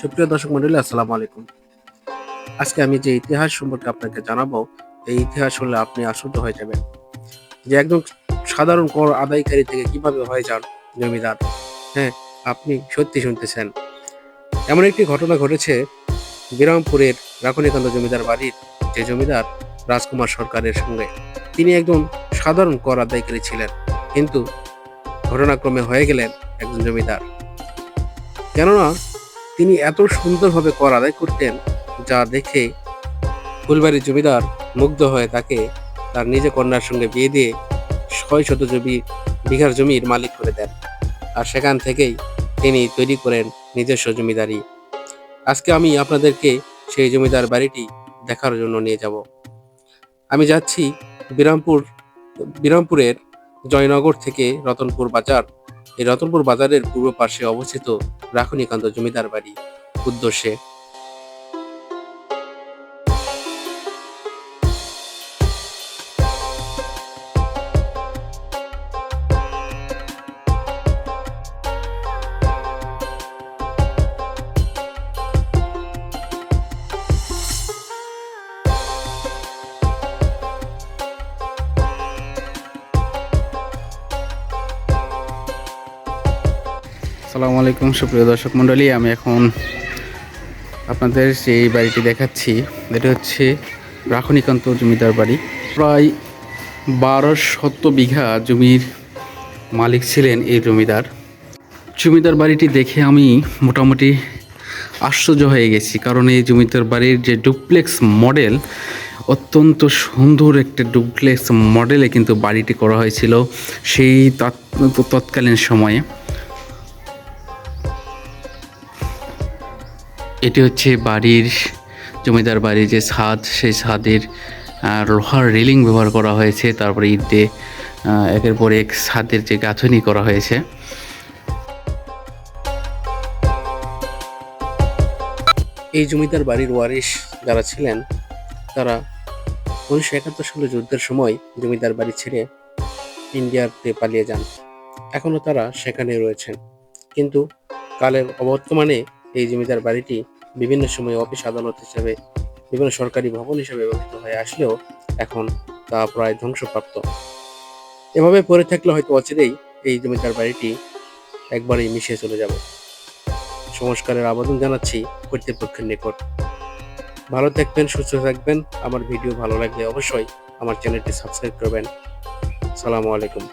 সুপ্রিয় দর্শক মন্ডলী, আসসালামু আলাইকুম। আজকে আমি যে ইতিহাস সম্পর্কে আপনাকে জানাব, এই ইতিহাস শুনলে আপনি আশ্চর্য হয়ে যাবেন। যে একদম সাধারণ কর আদায়কারী থেকে কীভাবে হয়ে যান জমিদার? হ্যাঁ আপনি সত্যি শুনতেছেন। এমন একটি ঘটনা ঘটেছে, বিরামপুরের রাখনীকান্ত জমিদার বাড়ির যে জমিদার রাজকুমার সরকারের সঙ্গে। তিনি একজন সাধারণ কর আদায়কারী ছিলেন, কিন্তু ঘটনাক্রমে হয়ে গেলেন একজন জমিদার। কেননা তিনি এত সুন্দরভাবে কর আদায় করতেন যা দেখে ফুলবাড়ির জমিদার মুগ্ধ হয়ে তাকে তার নিজে কন্যার সঙ্গে বিয়ে দিয়ে ছয় শত জমি, বিঘার জমির মালিক করে দেন। আর সেখান থেকেই তিনি তৈরি করেন নিজস্ব জমিদারি। আজকে আমি আপনাদেরকে সেই জমিদার বাড়িটি দেখার জন্য নিয়ে যাব। আমি যাচ্ছি বিরামপুর, বিরামপুরের জয়নগর থেকে রতনপুর বাজার এই রতনপুর বাজারের পূর্ব পাশে অবস্থিত রাখুনিকান্ত জমিদার বাড়ি। উদ্দেশ্যে আসসালামু আলাইকুম, সুপ্রিয় দর্শক মণ্ডলী, আমি এখন আপনাদের সেই বাড়িটি দেখাচ্ছি। এটা হচ্ছে রাখনিকান্ত জমিদার বাড়ি। প্রায় বারো শত বিঘা জমির মালিক ছিলেন এই জমিদার। জমিদার বাড়িটি দেখে আমি মোটামুটি আশ্চর্য হয়ে গেছি, কারণ এই জমিদার বাড়ির যে ডুপ্লেক্স মডেল, অত্যন্ত সুন্দর একটা ডুপ্লেক্স মডেলে কিন্তু বাড়িটি করা হয়েছিল সেই তৎ- তৎকালীন সময়ে। এটি হচ্ছে বাড়ির, জমিদার বাড়ির যে ছাদ, সেই ছাদের লোহার রেলিং ব্যবহার করা হয়েছে। তারপরে ইট দিয়ে একের পর এক ছাদের যে গাঁথনি করা হয়েছে। এই জমিদার বাড়ির ওয়ারিশ যারা ছিলেন, তারা উনিশশো একাত্তর সালে যুদ্ধের সময় জমিদার বাড়ি ছেড়ে ইন্ডিয়াতে পালিয়ে যান। এখনও তারা সেখানে রয়েছেন। কিন্তু কালের অবর্তমানে এই জমিদার বাড়িটি বিভিন্ন সময় অফিস আদালত হিসেবে, বিভিন্ন সরকারি ভবন হিসেবে ব্যবহৃত হয়ে, আসলেও এখন তা প্রায় ধ্বংসপ্রাপ্ত। এভাবে পড়ে থাকলে হয়তো অচিরেই এই জমিদার বাড়িটি একবারেই মিশে চলে যাবে। সংস্কারের আবেদন জানাচ্ছি কর্তৃপক্ষের নিকট। ভালো থাকবেন, সুস্থ থাকবেন। আমার ভিডিও ভালো লাগলে অবশ্যই আমার চ্যানেলটি সাবস্ক্রাইব করবেন। সালামু আলাইকুম।